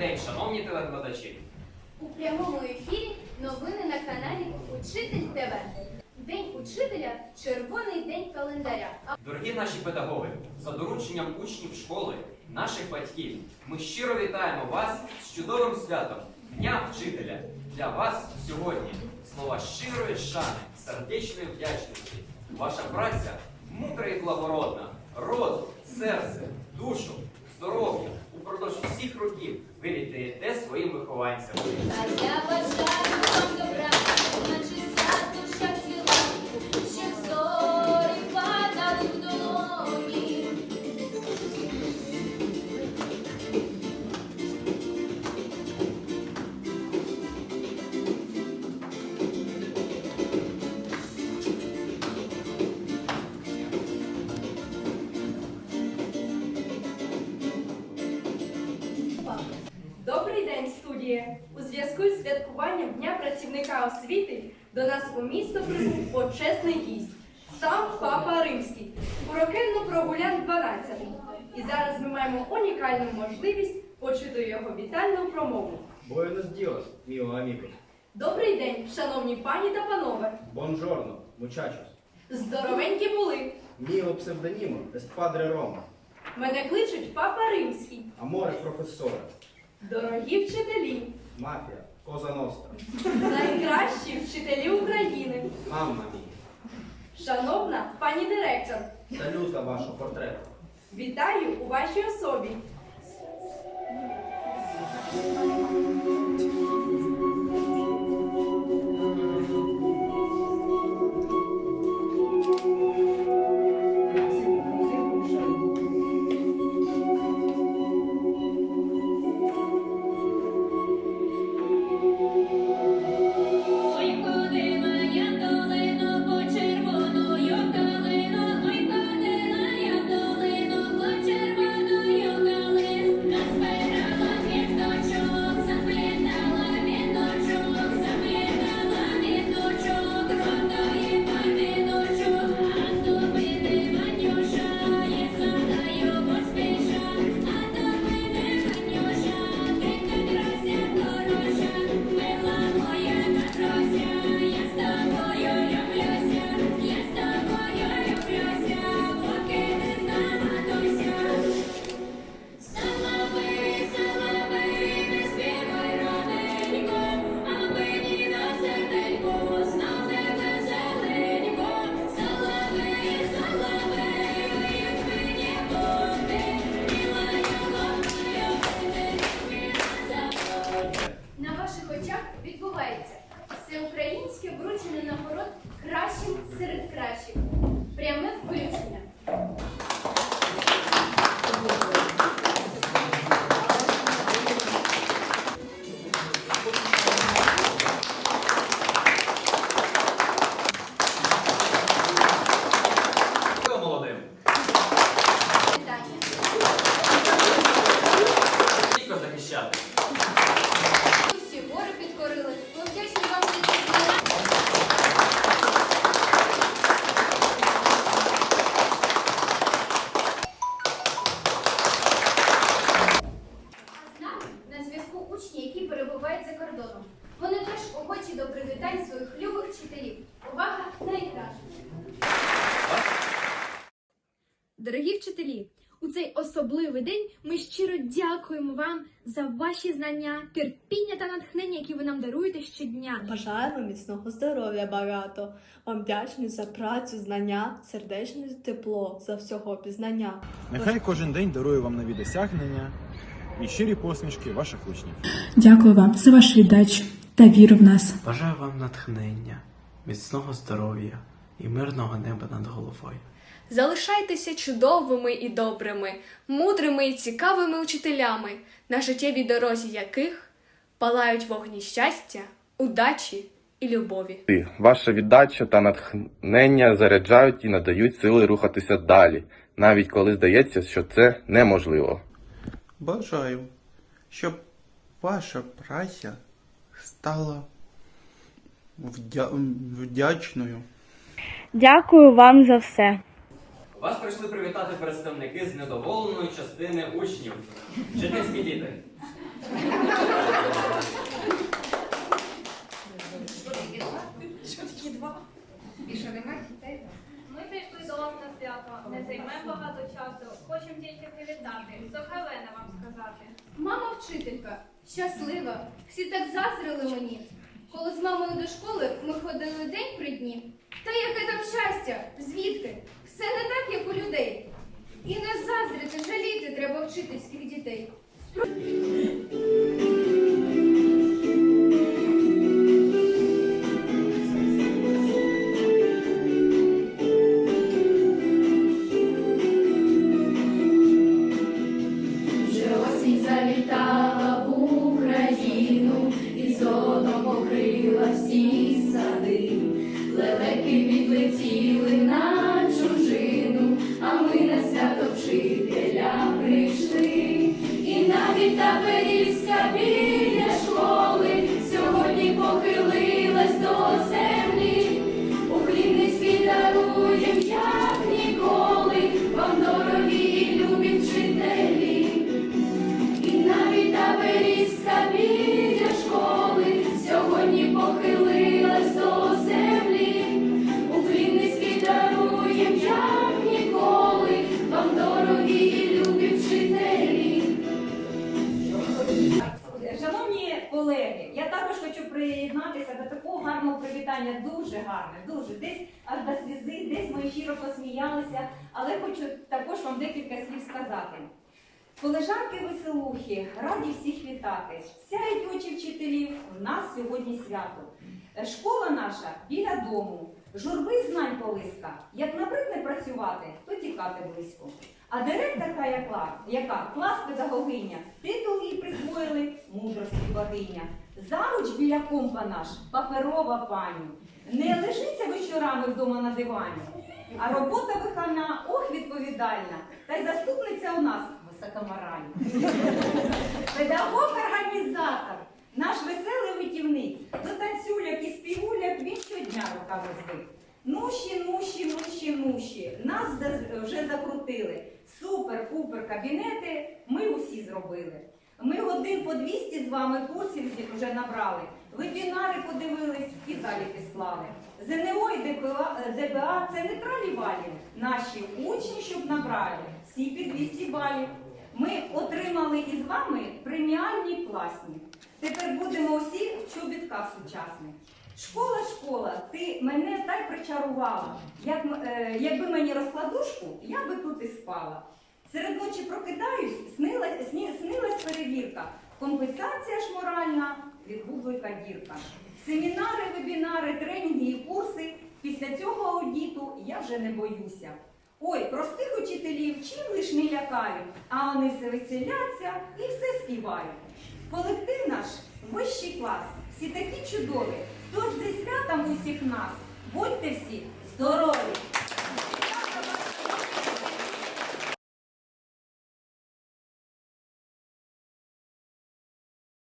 день, шановні телеглядачі. У прямому ефірі новини на каналі Учитель ТВ. День учителя червоний день календаря. Дорогі наші педагоги, за дорученням учнів школи, наших батьків, ми щиро вітаємо вас з чудовим святом Дня вчителя. Для вас сьогодні слова щирої шани, сердечної вдячності. Ваша праця мудра і благородна, розум, серце, душу, здоров'я упродовж всіх років ви віддаєте своїм вихованцям. А я день! У зв'язку з святкуванням Дня працівника освіти до нас у місто прибув почесний гість. Сам Папа Римський, урокенно прогулян 12 І зараз ми маємо унікальну можливість почути його вітальну промову. Buenos dias, mio amigos. Добрий день, шановні пані та панове! Buongiorno, muchachos. Здоровенькі були! Mio pseudonimo est Padre Roma. Мене кличуть Папа Римський. Amore professore. Дорогі вчителі, Мафія, коза ностра. найкращі вчителі України, Мамма мій. шановна пані директор, Saluta вашo портрету. вітаю у вашій особі. Вчителі, у цей особливий день ми щиро дякуємо вам за ваші знання, терпіння та натхнення, які ви нам даруєте щодня. Бажаємо міцного здоров'я багато. Вам вдячні за працю, знання, сердечне тепло, за всього пізнання. Нехай кожен день дарує вам нові досягнення і щирі посмішки ваших учнів. Дякую вам за вашу віддачу та віру в нас. Бажаю вам натхнення, міцного здоров'я і мирного неба над головою. Залишайтеся чудовими і добрими, мудрими і цікавими учителями, на життєвій дорозі яких палають вогні щастя, удачі і любові. Ваша віддача та натхнення заряджають і надають сили рухатися далі, навіть коли здається, що це неможливо. Бажаю, щоб ваша праця стала вдя- вдячною. Дякую вам за все. Вас прийшли привітати представники з недоволеної частини учнів. Житинські діти. Що такі два? І що немає дітей? Ми прийшли до вас на свято, не займемо багато часу, хочемо тільки привітати. Сохавене вам сказати. Мама вчителька, щаслива. Всі так заздрили мені. Коли з мамою до школи ми ходили день при дні. Та яке там щастя? Звідки? Все не так, як у людей. І не заздрити, жаліти треба вчительських дітей. Всі сади. Лелеки відлетіли на прийшли. І навіть та берізка біля гарного. Дуже гарне, дуже. Десь аж до слізи, десь ми щиро посміялися, але хочу також вам декілька слів сказати. Колежанки веселухи, раді всіх вітати. Сяють очі вчителів, у нас сьогодні свято. Школа наша біля дому, журби знань колиска. Як набридне працювати, то тікати близько. А директорка яка, яка клас педагогиня, титул їй присвоїли мудрості богиня. Заруч біля компа наш, паперова пані. Не лежиться вечорами вдома на дивані. А робота виховна, ох, відповідальна. Та й заступниця у нас високоморальна. Педагог-організатор, наш веселий витівник, до танцюляк і співуляк він щодня руками звик. Нуші, нуші, нуші, нуші. Нас вже закрутили. Супер-пупер кабінети ми усі зробили. Ми годин по 200 з вами курсів вже набрали. Вебінари подивились і заліки склали. ЗНО і ДБА це не тралівалі. Наші учні, щоб набрали, всі під 200 балів. Ми отримали із вами преміальні класні. Тепер будемо всі в чобітках сучасних. Школа, школа, ти мене так причарувала. Як, е, якби мені розкладушку, я би тут і спала. Серед ночі прокидаюсь, снила, сні, снилась перевірка. Компенсація ж моральна від бублика дірка. Семінари, вебінари, тренінги і курси. Після цього аудіту я вже не боюся. Ой, простих учителів чим лиш не лякають, а вони все веселяться і все співають. Колектив вищий клас, всі такі чудові. Тож зі святом усіх нас. Будьте всі здорові!